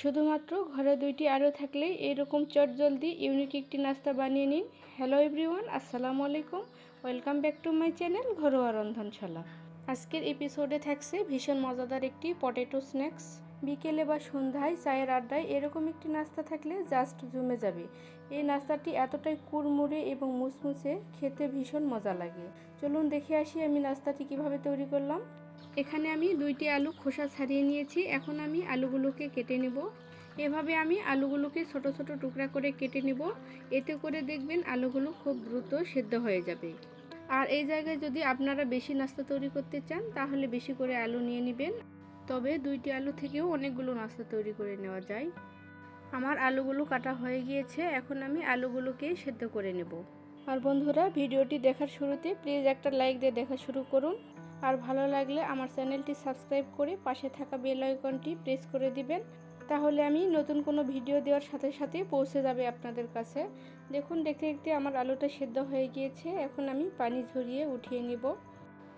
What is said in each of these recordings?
শুধুমাত্র ঘরে দুইটি আরও থাকলে এরকম চটজলদি ইউনিক একটি নাস্তা বানিয়ে নিন। হ্যালো এভরিওয়ান আসসালামু আলাইকুম। Welcome back to my channel ঘরোয়া রন্ধনশালা। আজকের এপিসোডে থাকছে ভীষণ মজাদার একটি পটেটো স্ন্যাক্স বিকেলে বা সন্ধ্যায়, চায়ের আড্ডায় এরকম একটি নাস্তা থাকলে জাস্ট জমে যাবে। এই নাস্তাটি এতটাই কুড়মুড়ে এবং মুসমুসে খেতে ভীষণ মজা লাগে। চলুন দেখে আসি আমি নাস্তাটি কীভাবে তৈরি করলাম। এখানে আমি দুইটি আলু খোসা ছাড়িয়ে নিয়েছি। এখন আমি আলুগুলোকে কেটে নেব। এভাবে আমি আলুগুলোকে ছোট ছোট টুকরা করে কেটে নেব। এতে করে দেখবেন আলুগুলো খুব দ্রুত সেদ্ধ হয়ে যাবে। আর এই জায়গায় যদি আপনারা বেশি নাস্তা তৈরি করতে চান, তাহলে বেশি করে আলু নিয়ে নেবেন। তবে দুইটি আলু থেকেও অনেকগুলো নাস্তা তৈরি করে নেওয়া যায়। আমার আলুগুলো কাটা হয়ে গিয়েছে। এখন আমি আলুগুলোকে সেদ্ধ করে নেব। আর বন্ধুরা, ভিডিওটি দেখার শুরুতে প্লিজ একটা লাইক দিয়ে দেখা শুরু করুন। আর ভালো লাগলে আমার চ্যানেলটি সাবস্ক্রাইব করে পাশে থাকা বেল আইকনটি প্রেস করে দিবেন। তাহলে আমি নতুন কোনো ভিডিও দেওয়ার সাথে সাথে পৌঁছে যাবে আপনাদের কাছে। দেখুন, দেখতে দেখতে আমার আলুটা সেদ্ধ হয়ে গিয়েছে। এখন আমি পানি ঝরিয়ে উঠিয়ে নিব।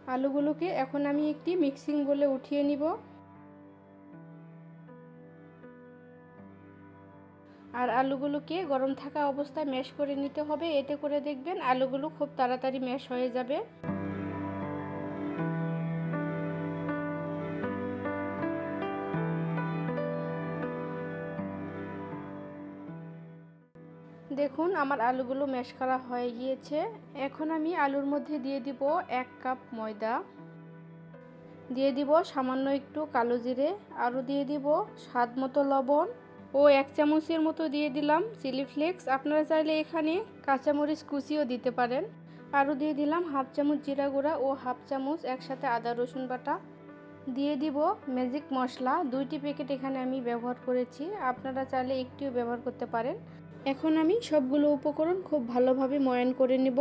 আলুগুলোকে এখন আমি একটি মিক্সিং বলে উঠিয়ে নিব। আর আলুগুলোকে গরম থাকা অবস্থায় ম্যাশ করে নিতে হবে। এতে করে দেখবেন আলুগুলো খুব তাড়াতাড়ি ম্যাশ হয়ে যাবে। দেখুন, আমার আলুগুলো ম্যাশ করা হয়ে গিয়েছে। এখন আমি আলুর মধ্যে দিয়ে দিব এক কাপ ময়দা। দিয়ে দিব সামান্য একটু কালো জিরে, আরও দিয়ে দিব স্বাদ মতো লবণ ও এক চামচের মতো দিয়ে দিলাম চিলি ফ্লেক্স আপনারা চাইলে এখানে কাঁচামরিচ কুচিও দিতে পারেন। আরও দিয়ে দিলাম হাফ চামচ জিরা গুঁড়া ও হাফ চামচ একসাথে আদা, রসুন বাটা। দিয়ে দিব ম্যাজিক মশলা। দুইটি প্যাকেট এখানে আমি ব্যবহার করেছি। আপনারা চাইলে একটিও ব্যবহার করতে পারেন। এখন আমি সবগুলো উপকরণ খুব ভালোভাবে ময়ান করে নেব।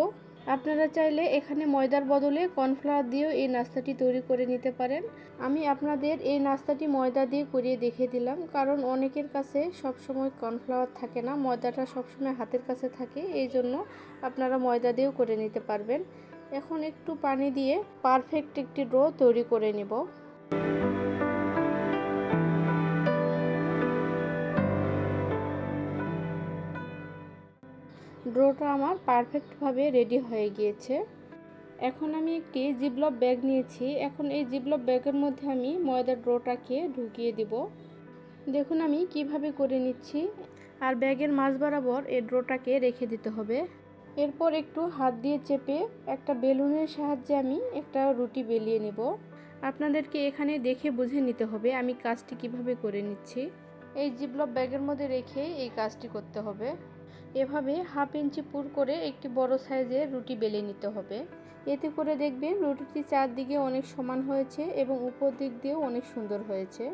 আপনারা চাইলে এখানে ময়দার বদলে কর্নফ্লাওয়ার দিয়েও এই নাস্তাটি তৈরি করে নিতে পারেন। আমি আপনাদের এই নাস্তাটি ময়দা দিয়ে করিয়ে দেখিয়ে দিলাম, কারণ অনেকের কাছে সবসময় কর্নফ্লাওয়ার থাকে না, ময়দাটা সবসময় হাতের কাছে থাকে, এই জন্য আপনারা ময়দা দিয়েও করে নিতে পারবেন। এখন একটু পানি দিয়ে পারফেক্ট একটি ড্রো তৈরি করে নেব। ড্রোটা আমার পারফেক্টভাবে রেডি হয়ে গিয়েছে। এখন আমি একটি জিবলপ ব্যাগ নিয়েছি। এখন এই জিবলপ ব্যাগের মধ্যে আমি ময়দার ড্রোটাকে ঢুকিয়ে দিব। দেখুন আমি কীভাবে করে নিচ্ছি। আর ব্যাগের মাঝ বরাবর এই ড্রোটাকে রেখে দিতে হবে। এরপর একটু হাত দিয়ে চেপে একটা বেলুনের সাহায্যে আমি একটা রুটি বেলিয়ে নেব। আপনাদেরকে এখানে দেখে বুঝে নিতে হবে আমি কাজটি কীভাবে করে নিচ্ছি। এই জিবলপ ব্যাগের মধ্যে রেখে এই কাজটি করতে হবে। এভাবে হাফ ইঞ্চি পুর করে একটি বড় সাইজের রুটি বেলে নিতে হবে। এতে করে দেখবেন রুটিটি চারদিকে অনেক সমান হয়েছে এবং উপর দিক দিয়েও অনেক সুন্দর হয়েছে।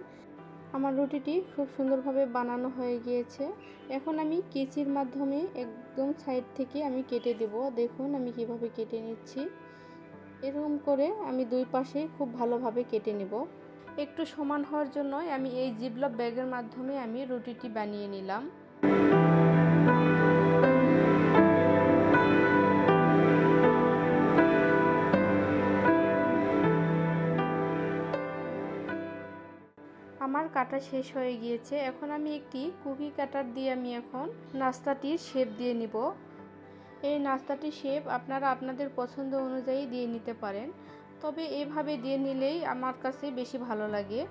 আমার রুটিটি খুব সুন্দরভাবে বানানো হয়ে গিয়েছে। এখন আমি কেচির মাধ্যমে একদম সাইড থেকে আমি কেটে দেব। দেখুন আমি কীভাবে কেটে নিচ্ছি। এরকম করে আমি দুই পাশেই খুব ভালোভাবে কেটে নেব। একটু সমান হওয়ার জন্য আমি এই জিবলপ ব্যাগের মাধ্যমে আমি রুটিটি বানিয়ে নিলাম। আমার কাটা শেষ হয়ে গিয়েছে। এখন আমি একটি কুকি কাটার দিয়ে আমি এখন নাস্তাটির শেপ দিয়ে নিব। এই নাস্তাটির শেপ আপনারা আপনাদের পছন্দ অনুযায়ী দিয়ে নিতে পারেন। তবে এভাবে দিয়ে নিলেই আমার কাছে বেশি ভালো লাগে।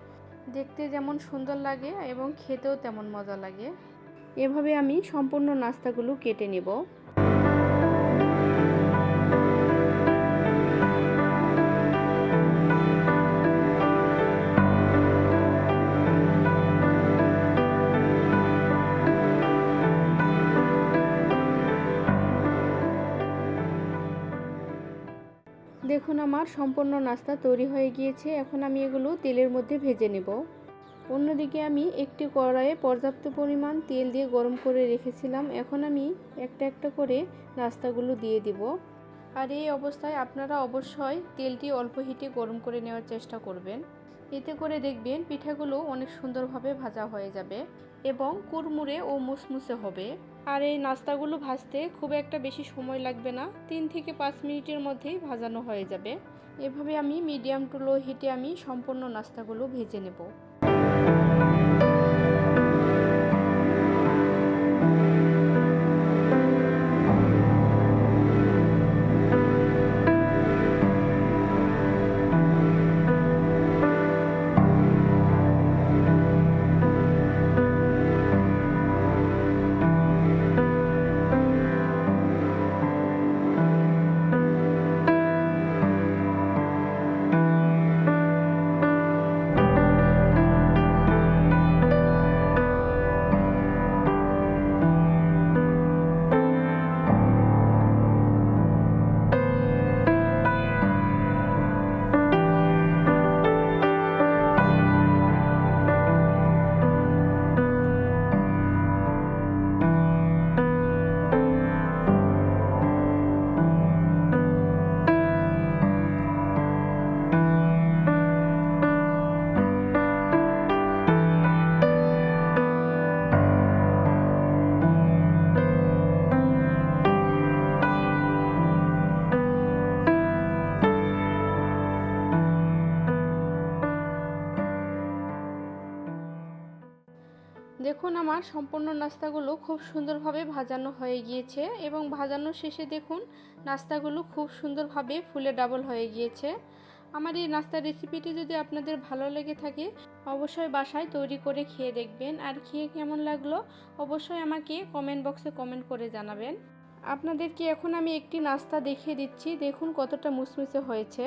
দেখতে যেমন সুন্দর লাগে এবং খেতেও তেমন মজা লাগে। এভাবে আমি সম্পূর্ণ নাস্তাগুলো কেটে নেব। দেখুন আমার সম্পূর্ণ নাস্তা তৈরি হয়ে গিয়েছে, এখন আমি এগুলো তেলের মধ্যে ভেজে নেব। অন্যদিকে আমি একটি কড়াইয়ে পর্যাপ্ত পরিমাণ তেল দিয়ে গরম করে রেখেছিলাম, এখন আমি একটা একটা করে নাস্তাগুলো দিয়ে দিব। আর এই অবস্থায় আপনারা অবশ্যই তেলটি অল্প হিটে গরম করে নেওয়ার চেষ্টা করবেন। এতে করে দেখবেন পিঠাগুলো অনেক সুন্দরভাবে ভাজা হয়ে যাবে। এবং কুরমুরে ও মুসমুসে হবে। আর এই নাস্তাগুলো ভাজতে খুব একটা বেশি সময় লাগবে না, তিন থেকে পাঁচ মিনিটের মধ্যেই ভাজানো হয়ে যাবে। এভাবে আমি মিডিয়াম টু লো হিটে আমি সম্পূর্ণ নাস্তাগুলো ভেজে নেব। দেখুন আমার সম্পূর্ণ নাস্তাগুলো খুব সুন্দরভাবে ভাজানো হয়ে গিয়েছে এবং ভাজানো শেষে দেখুন নাস্তাগুলো খুব সুন্দরভাবে ফুলে ডাবল হয়ে গিয়েছে। আমার এই নাস্তার রেসিপিটি যদি আপনাদের ভালো লেগে থাকে, অবশ্যই বাসায় তৈরি করে খেয়ে দেখবেন। আর খেয়ে কেমন লাগল অবশ্যই আমাকে কমেন্ট বক্সে কমেন্ট করে জানাবেন। আপনাদেরকে এখন আমি একটি নাস্তা দেখিয়ে দিচ্ছি। দেখুন কতটা মুসমুসে হয়েছে।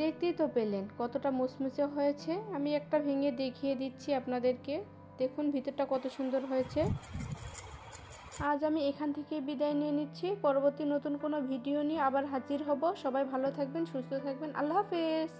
দেখতেই তো পেলেন, কতটা মুসমুসে হয়েছে। আমি একটা ভেঙে দেখিয়ে দিচ্ছি আপনাদেরকে। দেখুন ভিতরটা কত সুন্দর হয়েছে। আজ আমি এখান থেকে বিদায় নিয়ে নিচ্ছি। পরবর্তী নতুন কোনো ভিডিও নিয়ে আবার হাজির হব। সবাই ভালো থাকবেন, সুস্থ থাকবেন। আল্লাহ হাফেজ।